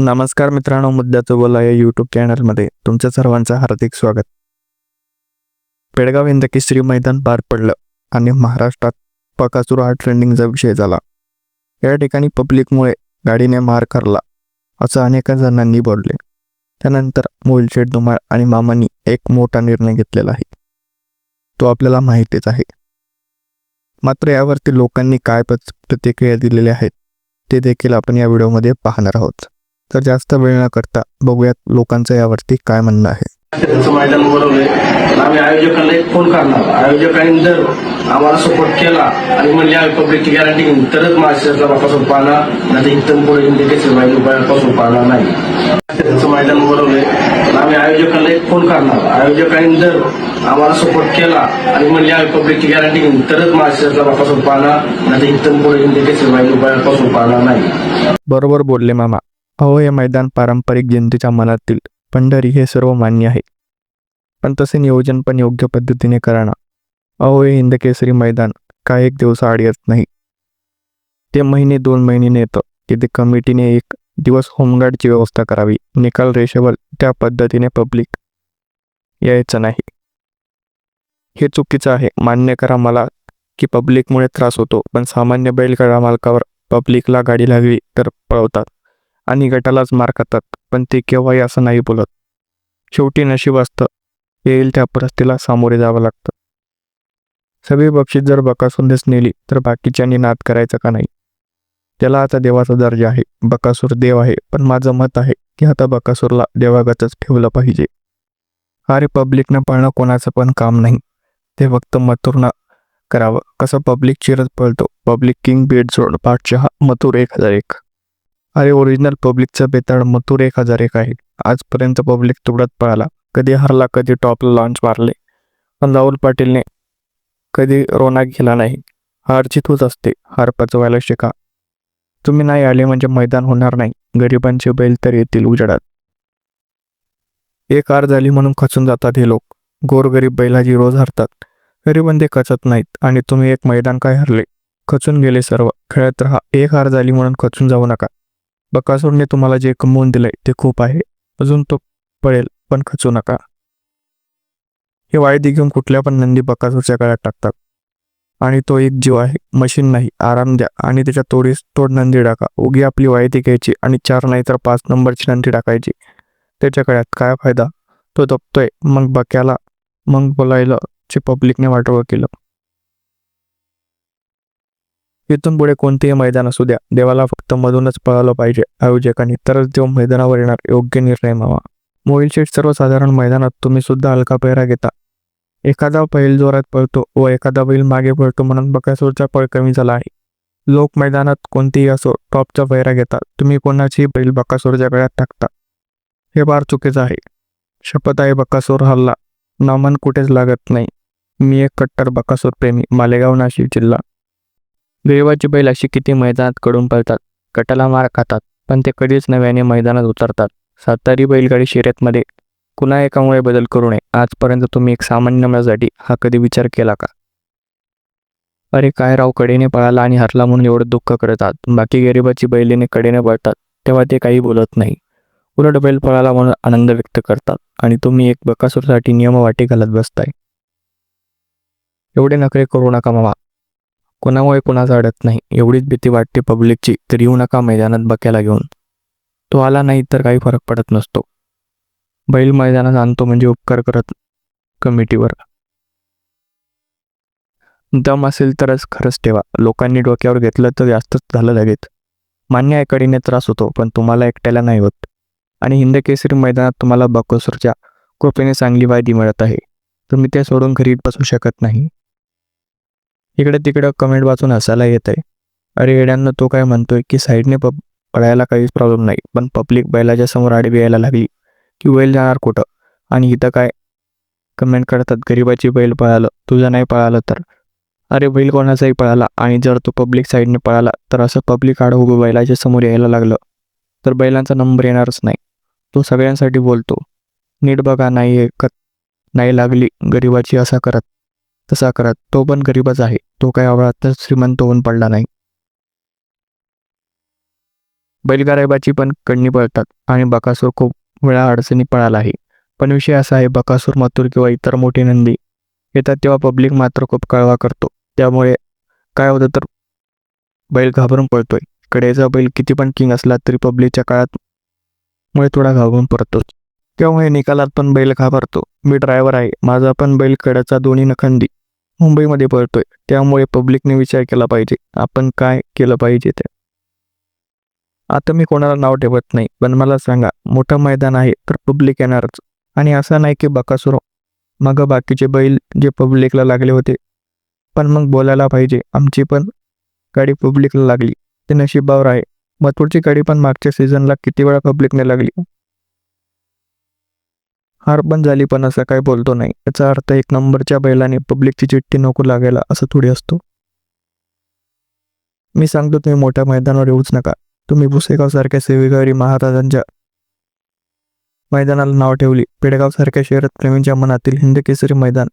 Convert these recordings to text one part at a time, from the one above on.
नमस्कार मित्रांनो मुद्द्याचं बोला या यूट्यूब चॅनलमध्ये तुमच्या सर्वांचं हार्दिक स्वागत. पेडगाव श्री मैदान पार पडलं आणि महाराष्ट्रात पकासूर हा ट्रेंडिंगचा विषय झाला. या ठिकाणी पब्लिकमुळे गाडीने मार करला असं अनेक जणांनी बोलले. त्यानंतर मोलशेठ धुमाळ आणि मामांनी एक मोठा निर्णय घेतलेला आहे. तो आपल्याला माहितीच आहे. मात्र यावरती लोकांनी काय प्रतिक्रिया दिलेल्या आहेत ते देखील आपण या व्हिडिओमध्ये पाहणार आहोत. तर जास्त वेळ न करता बघूयात लोकांचं यावरती काय म्हणणं आहे. त्याचं मैदान तर आम्ही आयोजकांना एक फोन करणार. आयोजकांनी जर आम्हाला सपोर्ट केला आणि म्हणले आम्ही पब्लिकची गॅरंटी घेऊन तरच मास्टर्सला बापासून पाहणार नाही इथून पुढे इंडिकेशनपासून पाहणार नाही. त्याचं मैदान तर आम्ही आयोजकांना एक फोन करणार. आयोजकांनी जर आम्हाला सपोर्ट केला आणि म्हणले आम्ही पब्लिकची गॅरंटी घेऊन तरच मास्टर्सला बापासून पाहणार नाही इथून पुढे इंडिकेशनपासून पाहणार नाही. बरोबर बोलले मामा. अहो हे मैदान पारंपरिक जनतेच्या मनातील पंढरी हे सर्व मान्य आहे. पण तसे नियोजन पण योग्य पद्धतीने करणं अहो हे हिंदकेसरी मैदान काय एक दिवस आड येत नाही. ते महिने दोन महिने येतं तिथे कमिटीने एक दिवस होमगार्डची व्यवस्था करावी. निकाल रेषेवर त्या पद्धतीने पब्लिक यायचं नाही. हे चुकीचं आहे. मान्य करा मला की पब्लिकमुळे त्रास होतो. पण सामान्य बैलगाडा मालकावर पब्लिकला गाडी लागली तर पळवतात. आणि गटालाच मार खातात पण ते केव्हाही असं नाही बोलत. शेवटी नशीब असतं. येईल त्या परिस्थितीला सामोरे जावं लागतं. सगळी बक्षीस जर बकासूरनेच नेली तर बाकीच्यांनी नाद करायचा का नाही? त्याला आता देवाचा दर्जा आहे. बकासूर देव आहे पण माझं मत आहे की आता बकासूरला देवागतच ठेवलं पाहिजे. अरे पब्लिकनं पाळणं कोणाचं पण काम नाही. ते फक्त मथुरनं करावं. कसं पब्लिक चिरत पळतो. पब्लिक किंग बेड जोड पाठशहा मथुर एक हजार एक. अरे ओरिजिनल पब्लिकचं बेताड मथुर एक हजार एक आहे. आजपर्यंत पब्लिक तुडत पळाला. कधी हरला कधी टॉपला लॉन्च मारले. पण राहुल पाटीलने कधी रोना गेला नाही. हार जिथूच असते. हार पचवायला शिका. तुम्ही नाही आले म्हणजे मैदान होणार नाही. गरिबांचे बैल तर येतील उजडात. एक हार झाली म्हणून खचून जातात हे लोक. गोरगरीब बैलाजी रोज हरतात. गरिबांते खचत नाहीत. आणि तुम्ही एक मैदान काय हरले? खचून गेले सर्व. खेळत राहा. एक हार झाली म्हणून खचून जाऊ नका. बकासूरने तुम्हाला जे कमवून दिलंय ते खूप आहे. अजून तो पळेल पण खचू नका. हे वायदी घेऊन कुठल्या पण नंदी बकासूरच्या गळ्यात टाकतात. आणि तो एक जीव आहे मशीन नाही आराम द्या आणि त्याच्या तोडीस तोड नंदी टाका. उगी आपली वायदी घ्यायची आणि चार नाही तर पाच नंबरची नंदी टाकायची. त्याच्या गळ्यात काय फायदा? तो दबतोय मग बक्याला मग बोलायला जे पब्लिकने वाटोळं केलं. इथून पुढे कोणतेही मैदान असू द्या. देवाला फक्त मधूनच पळालं पाहिजे. आयोजकांनी तरच देव मैदानावर येणार. योग्य निर्णय मावा. मोईल शेट सर्वसाधारण मैदानात तुम्ही सुद्धा हलका पेहरा घेता. एखादा बैल जोरात पळतो व एखादा बैल मागे पळतो म्हणून बकासूरचा पळ कमी झाला आहे. लोक मैदानात कोणतेही असो टॉपचा पेहरा घेतात. तुम्ही कोणाची बैल बकासूरच्या गळ्यात टाकता. हे फार चुकीचं आहे. शपथ आहे बकासूर हल्ला. नामन कुठेच लागत नाही. मी एक कट्टर बकासूर प्रेमी. मालेगाव नाशिक जिल्हा. गरिबाची बैल अशी किती मैदानात कडून पळतात गटाला मार खातात पण ते कधीच नव्याने मैदानात उतरतात. सातारी बैलगाडी शर्यतमध्ये कुणा एकामुळे बदल करू नये. आजपर्यंत तुम्ही एक सामान्य मुलासाठी हा कधी विचार केला का? अरे काय राव कडेने पळाला आणि हरला म्हणून एवढं दुःख करतात. बाकी गरिबाची बैलीने कडेने पळतात तेव्हा ते काही बोलत नाही. उलट बैल पळाला म्हणून आनंद व्यक्त करतात आणि तुम्ही एक बकासूरसाठी नियम वाटी घालत बसताय. एवढे नखरे करू नका मामा. कोणामुळे कोणाचं अडत नाही. एवढीच भीती वाटते पब्लिकची तर येऊ नका मैदानात बक्याला घेऊन. तो आला नाही तर काही फरक पडत नसतो. बैल मैदानात आणतो म्हणजे उपकार करत कमिटीवर. दम असेल तरच खरंच ठेवा. लोकांनी डोक्यावर घेतलं तर जास्तच झालं लगेच. मान्य आहे त्रास होतो पण तुम्हाला एकट्याला नाही होत. आणि हिंदकेसरी मैदानात तुम्हाला बकोसरच्या कृपेने चांगली वायदी मिळत आहे. तुम्ही ते सोडून घरी बसू शकत नाही. इकडे तिकडं कमेंट वाचून हसायला येत आहे अरे येड्यांना तो काय म्हणतोय की साईडने पब पळायला काहीच प्रॉब्लेम नाही पण पब्लिक बैलाच्या समोर आडवी यायला लागली की बैल जाणार कुठं? आणि इथं काय? कमेंट करतात गरिबाची बैल पळालं तुझं नाही पळालं तर. अरे बैल कोणाचाही पळाला आणि जर तो पब्लिक साईडने पळाला तर असं पब्लिक आड उभं बैलाच्या समोर यायला लागलं तर बैलांचा नंबर येणारच नाही. तो सगळ्यांसाठी बोलतो नीट बघा नाही ऐकत नाही लागली गरिबाची असा करत तसा करत तो पण गरीबच आहे. तो काय तर श्रीमंत होऊन पडला नाही. बैलगारायबाची पण कडणी पळतात आणि बकासूर खूप वेळा अडचणी पळाला आहे पण विषय असा आहे बकासूर मथुर किंवा इतर मोठी नंदी येतात तेव्हा पब्लिक मात्र खूप कळवा करतो. त्यामुळे काय होतं तर बैल घाबरून पळतोय. कडेचा बैल किती पण किंग असला तरी पब्लिकच्या काळात मुळे थोडा घाबरून पडतो हे निकालात पण बैल घाबरतो. मी ड्रायव्हर आहे. माझा पण बैल कड्याचा दोन्ही नखंदी. मुंबईमध्ये पडतोय. त्यामुळे पब्लिकने विचार केला पाहिजे. आपण काय केलं पाहिजे ते? आता मी कोणाला नाव ठेवत नाही पण मला सांगा मोठं मैदान आहे तर पब्लिक येणारच. आणि असं नाही की बकासूर मग बाकीचे बैल जे पब्लिकला लागले होते. पण मग बोलायला पाहिजे. आमची पण गाडी पब्लिकला लागली. ते नशिबावर आहे. मथुरची गाडी पण मागच्या सीझनला किती वेळा पब्लिकने लागली? हार पण झाली पण असं काय बोलतो नाही. याचा अर्थ एक नंबरच्या बैलाने पब्लिकची चिठ्ठी नको लागायला असं थोडी असतो. मी सांगतो तुम्ही मोठ्या मैदानावर येऊच नका. तुम्ही भुसेगावसारख्या सारख्या महाराजांच्या मैदानाला नाव ठेवली. पेडगावसारख्या शहरात प्रेमींच्या मनातील हिंद केसरी मैदान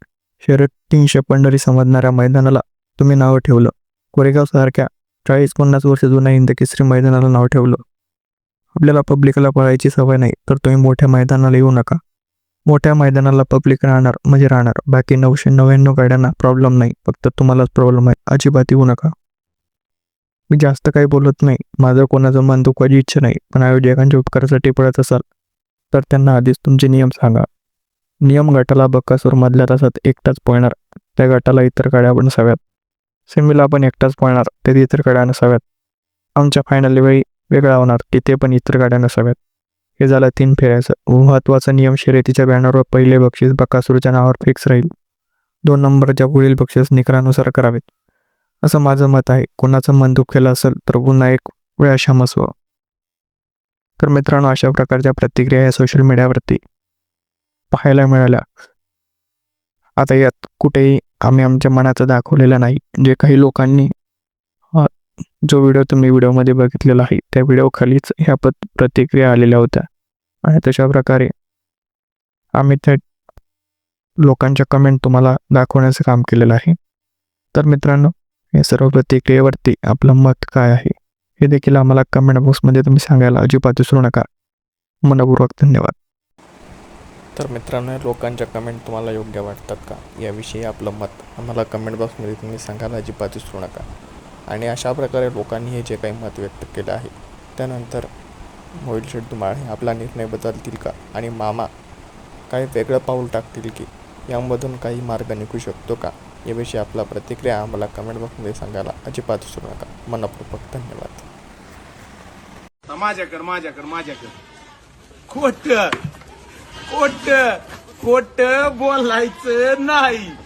शहरात तीनशे पंढरी समजणाऱ्या मैदानाला तुम्ही नाव ठेवलं. कोरेगावसारख्या चाळीस पन्नास वर्ष जुन्या हिंद केसरी मैदानाला नाव ठेवलं. आपल्याला पब्लिकला पळायची सवय नाही तर तुम्ही मोठ्या मैदानाला येऊ नका. मोठ्या मैदानाला पब्लिक राहणार म्हणजे राहणार. बाकी नऊशे नव्याण्णव गाड्यांना प्रॉब्लेम नाही. फक्त तुम्हालाच प्रॉब्लेम आहे. अजिबात येऊ नका. मी जास्त काही बोलत नाही. माझं कोणाचं मन दुखवायची इच्छा नाही. पण आयोजकांच्या उपकारासाठी पळत असाल तर त्यांना आधीच तुमचे नियम सांगा. नियम गटाला बक्कासूर मधल्या तासात एकटाच पळणार. त्या गटाला इतर गाड्या नसाव्यात सेमीला पण एकटाच पळणार. ते इतर गाड्या नसाव्यात. आमच्या फायनल वेळी वेगळा होणार. तिथे पण इतर गाड्या नसाव्यात. हे झालं तीन फेऱ्याचं महत्त्वाचा नियम शर्यतीच्या बॅनरवर पहिले बक्षीस बकासूरच्या नावावर फिक्स राहील. दोन नंबरच्या पुढील बक्षीस निकरानुसार करावेत. असं माझं मत आहे. कोणाचं मन दुखेलं असेल तर पुन्हा एक वेळा क्षमस्व तर मित्रांनो अशा प्रकारच्या प्रतिक्रिया या सोशल मीडियावरती पाहायला मिळाल्या. आता यात कुठेही आम्ही आमच्या मनाचं दाखवलेलं नाही. जे काही लोकांनी जो व्हिडिओ तुम्ही व्हिडिओमध्ये बघितलेला आहे त्या व्हिडिओ खालीच ह्या पत प्रतिक्रिया आलेल्या होत्या. आणि तशा प्रकारे आम्ही त्या लोकांच्या कमेंट तुम्हाला दाखवण्याचं काम केलेलं आहे. तर मित्रांनो या सर्व प्रतिक्रियेवरती आपलं मत काय आहे हे देखील आम्हाला कमेंट बॉक्समध्ये तुम्ही सांगायला अजिबात विसरू नका. मनपूर्वक धन्यवाद. तर मित्रांनो लोकांच्या कमेंट तुम्हाला योग्य वाटतात का? याविषयी आपलं मत आम्हाला कमेंट बॉक्समध्ये तुम्ही सांगायला अजिबात विसरू नका. आणि अशा प्रकारे लोकांनी हे जे काही मत व्यक्त केलं आहे त्यानंतर मोहिल शेठ धुमाळ आपला निर्णय बदलतील का? आणि मामा काही वेगळं पाऊल टाकतील की? यामधून काही मार्ग निघू शकतो का? याविषयी आपला प्रतिक्रिया आम्हाला कमेंट बॉक्समध्ये सांगायला अजिबात विसरू नका. मनपूर्वक धन्यवाद. माझ्याकडं माझ्याकडं माझ्याकडं खोट खोट खोट बोलायचं नाही.